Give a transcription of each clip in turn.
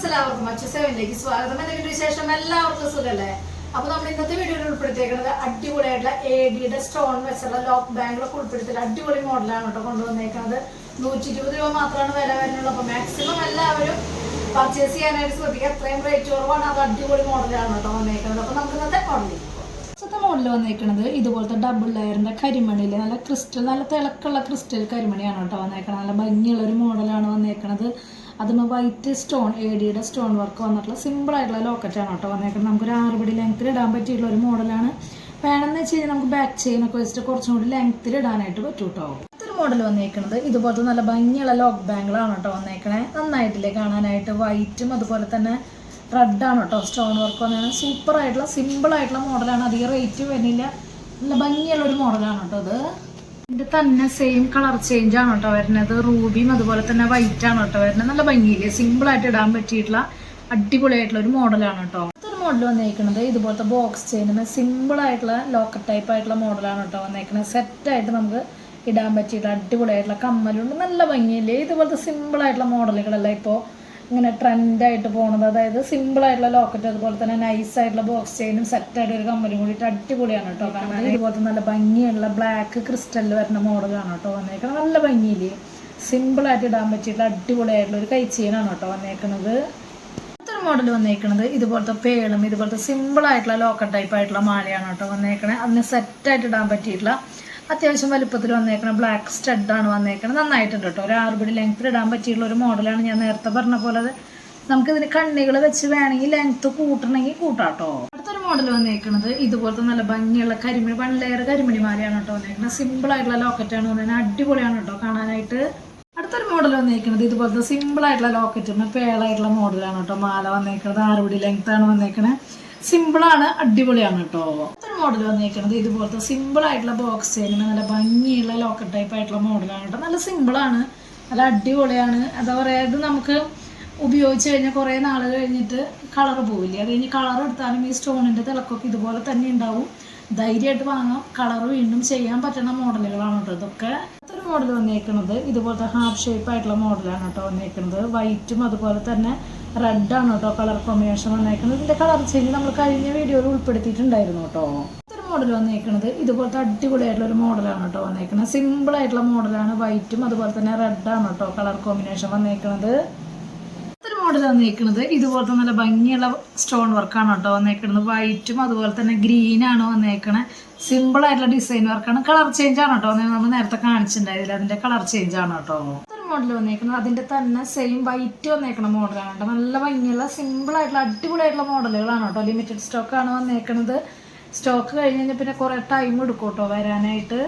Friends എല്ലാവർക്കും മറ്റു സെവനിലേക്ക് സ്വാഗതം. എന്തെങ്കിലും വിശേഷം? എല്ലാവർക്കും സുഖല്ലേ? അപ്പൊ നമ്മൾ ഇന്നത്തെ വീഡിയോയിൽ ഉൾപ്പെടുത്തിയേക്കുന്നത് അടിപൊളിയായിട്ടുള്ള എ ഡിയുടെ സ്റ്റോൺ വെച്ചുള്ള ലോക്ക് ബാങ്കിലൊക്കെ ഉൾപ്പെടുത്തിയിട്ട് അടിപൊളി മോഡലാണ് കേട്ടോ കൊണ്ടുവന്നേക്കുന്നത്. നൂറ്റി ഇരുപത് രൂപ മാത്രമാണ് വില വരുന്നുള്ളൂ അപ്പൊ മാക്സിമം എല്ലാവരും പർച്ചേസ് ചെയ്യാനായിട്ട് ശ്രദ്ധിക്കുക. അത്രയും റേറ്റ് കുറവാണ്. അത് അടിപൊളി മോഡലാണ് കേട്ടോ വന്നേക്കുന്നത്. അപ്പൊ നമുക്ക് ഇന്നത്തെ മോഡലിൽ മോഡൽ വന്നേക്കുന്നത് ഇതുപോലത്തെ ഡബിൾ ലെയറിന്റെ കരിമണിയിൽ നല്ല ക്രിസ്റ്റൽ നല്ല തിളക്കുള്ള ക്രിസ്റ്റൽ കരിമണിയാണ് കേട്ടോ വന്നേക്കുന്നത്. നല്ല ഭംഗിയുള്ള ഒരു മോഡലാണ് വന്നേക്കുന്നത്. അതുമ്പോൾ വൈറ്റ് സ്റ്റോൺ എ ഡിയുടെ സ്റ്റോൺ വർക്ക് വന്നിട്ടുള്ള സിമ്പിൾ ആയിട്ടുള്ള ലോക്കറ്റാണ് കേട്ടോ വന്നേക്കുന്നത് നമുക്ക് നമുക്കൊരു ആറുപടി ലെങ്ത്തിൽ ഇടാൻ പറ്റിയിട്ടുള്ള ഒരു മോഡലാണ് വേണമെന്ന് വെച്ച് കഴിഞ്ഞാൽ നമുക്ക് ബാക്ക് ചെയിൻ ഒക്കെ വെച്ചിട്ട് കുറച്ചും കൂടി ലെങ്ത്തിൽ ഇടാനായിട്ട് പറ്റും കേട്ടോ മോഡൽ വന്നേക്കുന്നത് ഇതുപോലത്തെ നല്ല ഭംഗിയുള്ള ലോക്ക് ബാങ്കിളാണ് കേട്ടോ വന്നേക്കണേ. നന്നായിട്ടില്ലേ കാണാനായിട്ട് വൈറ്റും അതുപോലെ തന്നെ റെഡ് ആണ് കേട്ടോ സ്റ്റോൺ വർക്ക് ആയിട്ടുള്ള സിമ്പിൾ ആയിട്ടുള്ള മോഡലാണ് അധികം റേറ്റ് വരുന്നില്ല. നല്ല ഭംഗിയുള്ള ഒരു മോഡലാണ് കേട്ടോ ഇത്. ഇതിന്റെ തന്നെ സെയിം കളർ ചേഞ്ച് ആണ് കേട്ടോ വരുന്നത്. റൂബിയും അതുപോലെ തന്നെ വൈറ്റ് ആണ് കേട്ടോ വരുന്നത്. നല്ല ഭംഗിയില്ലേ? സിമ്പിൾ ആയിട്ട് ഇടാൻ പറ്റിയിട്ടുള്ള അടിപൊളിയായിട്ടുള്ള ഒരു മോഡലാണ് കേട്ടോ. അടുത്തൊരു മോഡൽ വന്നേക്കുന്നത് ഇതുപോലത്തെ ബോക്സ് ചെയ്യുന്ന സിമ്പിൾ ആയിട്ടുള്ള ലോക്കർ ടൈപ്പ് ആയിട്ടുള്ള മോഡലാണ് കേട്ടോ വന്നേക്കുന്നത് സെറ്റ് ആയിട്ട് നമുക്ക് ഇടാൻ പറ്റിയിട്ടുള്ള അടിപൊളിയായിട്ടുള്ള കമ്മലുണ്ട്. നല്ല ഭംഗിയില്ലേ? ഇതുപോലത്തെ സിമ്പിൾ ആയിട്ടുള്ള മോഡലുകളല്ല ഇപ്പോൾ ഇങ്ങനെ ട്രെൻഡ് ആയിട്ട് പോണത്. അതായത് സിമ്പിൾ ആയിട്ടുള്ള ലോക്കറ്റ് അതുപോലെ തന്നെ നൈസ് ആയിട്ടുള്ള ബോക്സ് ചെയിനും സെറ്റ് ആയിട്ട് ഒരു കമ്മലും കൂടിയിട്ട് അടിപൊളിയാണ് കേട്ടോ. കാണാൻ ഇതുപോലത്തെ നല്ല ഭംഗിയുള്ള ബ്ലാക്ക് ക്രിസ്റ്റലിൽ വരുന്ന മോഡലാണ് കേട്ടോ വന്നേക്കുന്നത് നല്ല ഭംഗിയില്ലേ? സിമ്പിൾ ആയിട്ട് ഇടാൻ പറ്റിയിട്ടുള്ള അടിപൊളിയായിട്ടുള്ള ഒരു കൈ ചെയിനാണ് കേട്ടോ വന്നേക്കുന്നത് അടുത്തൊരു മോഡൽ വന്നേക്കുന്നത് ഇതുപോലത്തെ പേളും ഇതുപോലത്തെ സിമ്പിൾ ആയിട്ടുള്ള ലോക്കൽ ടൈപ്പ് ആയിട്ടുള്ള മാലയാണ് കേട്ടോ വന്നേക്കണേ അതിന് സെറ്റായിട്ട് ഇടാൻ പറ്റിയിട്ടുള്ള അത്യാവശ്യം വലുപ്പത്തിൽ വന്നേക്കണം ബ്ലാക്ക് സ്റ്റഡാണ് വന്നേക്കണം. നന്നായിട്ടുണ്ട് കേട്ടോ ഒരു ആറുപടി ലെങ്ത്തിൽ ഇടാൻ പറ്റിയിട്ടുള്ള ഒരു മോഡലാണ് ഞാൻ നേരത്തെ പറഞ്ഞ പോലെ നമുക്കിതിന് കണ്ണികൾ വെച്ച് വേണമെങ്കിൽ ലെങ്ത്ത് കൂട്ടണമെങ്കിൽ കൂട്ടാട്ടോ അടുത്തൊരു മോഡൽ വന്നേക്കുന്നത് ഇതുപോലത്തെ നല്ല ഭംഗിയുള്ള കരിമണി വൺ ലെയർ കരിമണി മാലയാണ് കേട്ടോ വന്നേക്കുന്നത് സിമ്പിൾ ആയിട്ടുള്ള ലോക്കറ്റാണ് വന്നേക്കുന്നത് അടിപൊളിയാണ് കേട്ടോ കാണാനായിട്ട്. അടുത്തൊരു മോഡൽ വന്നേക്കുന്നത് ഇതുപോലത്തെ സിമ്പിൾ ആയിട്ടുള്ള ലോക്കറ്റ് പേളായിട്ടുള്ള മോഡലാണ് കേട്ടോ മാല വന്നേക്കുന്നത് ആറുപടി ലെങ്ത്താണ് വന്നേക്കണേ സിമ്പിളാണ് അടിപൊളിയാണ് കേട്ടോ മോഡൽ വന്നിരിക്കുന്നത് ഇതുപോലത്തെ സിമ്പിൾ ആയിട്ടുള്ള ബോക്സ് ചെയ്യുന്ന നല്ല ഭംഗിയുള്ള ലോക്കറ്റ് ടൈപ്പ് ആയിട്ടുള്ള മോഡലാണ് കേട്ടോ. നല്ല സിമ്പിളാണ് നല്ല അടിപൊളിയാണ്. എന്താ പറയുക ഇത് നമുക്ക് ഉപയോഗിച്ച് കഴിഞ്ഞാൽ കുറേ നാൾ കഴിഞ്ഞിട്ട് കളർ പോവില്ല? അത് കഴിഞ്ഞ് കളർ എടുത്താലും ഈ സ്റ്റോണിന്റെ തിളക്കൊക്കെ ഇതുപോലെ തന്നെ ഉണ്ടാവും. ധൈര്യമായിട്ട് വാങ്ങാം. കളർ വീണ്ടും ചെയ്യാൻ പറ്റുന്ന മോഡലുകളാണ് കേട്ടോ ഇതൊക്കെ. മോഡൽ വന്നേക്കുന്നത് ഇതുപോലത്തെ ഹാഫ് ഷേപ്പ് ആയിട്ടുള്ള മോഡലാണ് കേട്ടോ വന്നേക്കുന്നത് വൈറ്റും അതുപോലെ തന്നെ റെഡാണ് കേട്ടോ കളർ കോമ്പിനേഷൻ വന്നേക്കുന്നത് ഇതിന്റെ കളർ ചേഞ്ച് നമ്മൾ കഴിഞ്ഞ വീഡിയോയിൽ ഉൾപ്പെടുത്തിയിട്ടുണ്ടായിരുന്നു കേട്ടോ. മോഡൽ വന്നേക്കുന്നത് ഇതുപോലത്തെ അടിപൊളിയായിട്ടുള്ള ഒരു മോഡലാണ് കേട്ടോ വന്നേക്കുന്നത് സിമ്പിൾ ആയിട്ടുള്ള മോഡലാണ് വൈറ്റും അതുപോലെ തന്നെ റെഡാണ് കേട്ടോ കളർ കോമ്പിനേഷൻ വന്നേക്കുന്നത് മോഡൽ വന്നേക്കുന്നത് ഇതുപോലത്തെ നല്ല ഭംഗിയുള്ള സ്റ്റോൺ വർക്കാണ് കേട്ടോ വന്നേക്കുന്നത് വൈറ്റും അതുപോലെ തന്നെ ഗ്രീൻ ആണ് വന്നേക്കണേ. സിമ്പിൾ ആയിട്ടുള്ള ഡിസൈൻ വർക്കാണ് കളർ ചേഞ്ച് ആണ് കേട്ടോ നമ്മൾ നേരത്തെ കാണിച്ചിട്ടുണ്ടായില്ല അതിന്റെ കളർ ചേഞ്ച് ആണ് കേട്ടോ. ഒരു മോഡൽ വന്നേക്കുന്നത് അതിന്റെ തന്നെ സെയിം വൈറ്റ് വന്നേക്കണ മോഡലാണ് കേട്ടോ. നല്ല ഭംഗിയുള്ള സിമ്പിൾ ആയിട്ടുള്ള അടിപൊളിയായിട്ടുള്ള മോഡലുകളാണ് കേട്ടോ. ലിമിറ്റഡ് സ്റ്റോക്ക് ആണ് വന്നേക്കുന്നത് സ്റ്റോക്ക് കഴിഞ്ഞ് കഴിഞ്ഞാൽ പിന്നെ കുറെ ടൈം എടുക്കും കേട്ടോ വരാനായിട്ട്.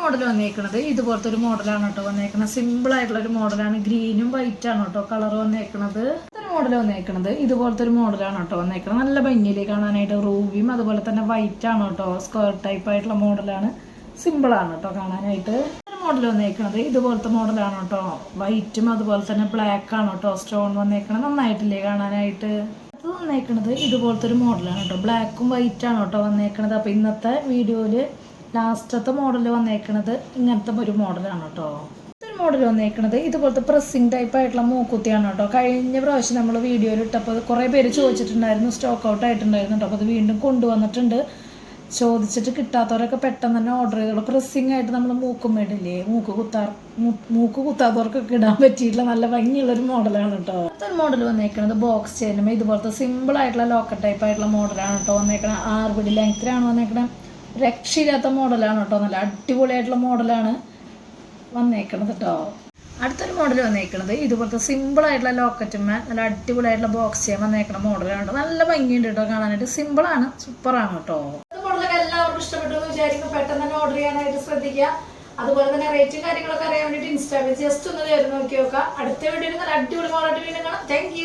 മോഡൽ വന്നേക്കുന്നത് ഇതുപോലത്തെ ഒരു മോഡലാണ് കേട്ടോ വന്നേക്കുന്നത് സിമ്പിൾ ആയിട്ടുള്ള ഒരു മോഡലാണ് ഗ്രീനും വൈറ്റ് ആണ് കേട്ടോ കളർ വന്നേക്കുന്നത് ഒരു മോഡൽ വന്നേക്കുന്നത് ഇതുപോലത്തെ ഒരു മോഡലാണ് കേട്ടോ വന്നേക്കുന്നത് നല്ല ഭംഗിയിൽ കാണാനായിട്ട് റൂബിയും അതുപോലെ തന്നെ വൈറ്റ് ആണ് കേട്ടോ സ്ക്വയർ ടൈപ്പ് ആയിട്ടുള്ള മോഡലാണ് സിമ്പിൾ ആണ് കേട്ടോ കാണാനായിട്ട്. മോഡൽ വന്നേക്കുന്നത് ഇതുപോലത്തെ മോഡലാണ് കേട്ടോ. വൈറ്റും അതുപോലെ തന്നെ ബ്ലാക്ക് ആണ് കേട്ടോ സ്റ്റോൺ വന്നേക്കുന്നത് നന്നായിട്ടില്ലേ കാണാനായിട്ട്? ഇത് വന്നേക്കണത് ഇതുപോലത്തെ ഒരു മോഡലാണ് കേട്ടോ. ബ്ലാക്കും വൈറ്റ് ആണ് കേട്ടോ വന്നേക്കണത്. അപ്പോൾ ഇന്നത്തെ വീഡിയോയിൽ ലാസ്റ്റത്തെ മോഡൽ വന്നേക്കണത് ഇങ്ങനത്തെ ഒരു മോഡലാണ് കേട്ടോ ഇത്തരം മോഡൽ വന്നേക്കണത് ഇതുപോലത്തെ പ്രസ്സിങ് ടൈപ്പ് ആയിട്ടുള്ള മൂക്കുത്തിയാണ് കേട്ടോ കഴിഞ്ഞ പ്രാവശ്യം നമ്മൾ വീഡിയോയിൽ ഇട്ടപ്പോൾ കുറേ പേര് ചോദിച്ചിട്ടുണ്ടായിരുന്നു സ്റ്റോക്ക് ഔട്ട് ആയിട്ടുണ്ടായിരുന്നു കേട്ടോ അപ്പോൾ അത് വീണ്ടും കൊണ്ടുവന്നിട്ടുണ്ട്. ചോദിച്ചിട്ട് കിട്ടാത്തവരൊക്കെ പെട്ടെന്ന് തന്നെ ഓർഡർ ചെയ്തോളൂ പ്രസ്സിങ് ആയിട്ട് നമ്മൾ മൂക്കും മേടില്ലേ മൂക്ക് കുത്താർ മൂക്ക് കുത്താത്തവർക്കൊക്കെ ഇടാൻ പറ്റിയിട്ടുള്ള നല്ല ഭംഗിയുള്ള ഒരു മോഡലാണ് കേട്ടോ അടുത്തൊരു മോഡൽ വന്നേക്കണത് ബോക്സ് ചെയ്യുമ്പോൾ ഇതുപോലത്തെ സിമ്പിൾ ആയിട്ടുള്ള ലോക്കർ ടൈപ്പ് ആയിട്ടുള്ള മോഡലാണ് കേട്ടോ വന്നേക്കണത്. പിടി ലെങ്ത്തിലാണ് വന്നേക്കണത്. രക്ഷയില്ലാത്ത മോഡലാണ് കേട്ടോ. നല്ല അടിപൊളിയായിട്ടുള്ള മോഡലാണ് വന്നേക്കണത് കേട്ടോ. അടുത്തൊരു മോഡൽ വന്നേക്കണത് ഇതുപോലത്തെ സിമ്പിൾ ആയിട്ടുള്ള ലോക്കറ്റുമ്മ നല്ല അടിപൊളിയായിട്ടുള്ള ബോക്സ് ചെയ്യാൻ വന്നേക്കണ മോഡലാണ് കേട്ടോ. നല്ല ഭംഗിയുണ്ട് കേട്ടോ കാണാനായിട്ട്. സിമ്പിളാണ് സൂപ്പറാണ് കേട്ടോ. മോഡലൊക്കെ എല്ലാവർക്കും ഇഷ്ടപ്പെട്ടു എന്ന് പെട്ടെന്ന് തന്നെ ഓർഡർ ചെയ്യാനായിട്ട് ശ്രദ്ധിക്കുക. അതുപോലെ തന്നെ റേറ്റും കാര്യങ്ങളൊക്കെ അറിയാൻ വേണ്ടിയിട്ട് ഇൻസ്റ്റാഗ്രാം ജസ്റ്റ് ഒന്ന് കയറി നോക്കി നോക്കാം അടുത്ത വീഡിയോയിൽ നല്ല അടിപൊളി മോഡലായിട്ട് വീണ്ടും കാണാം. താങ്ക്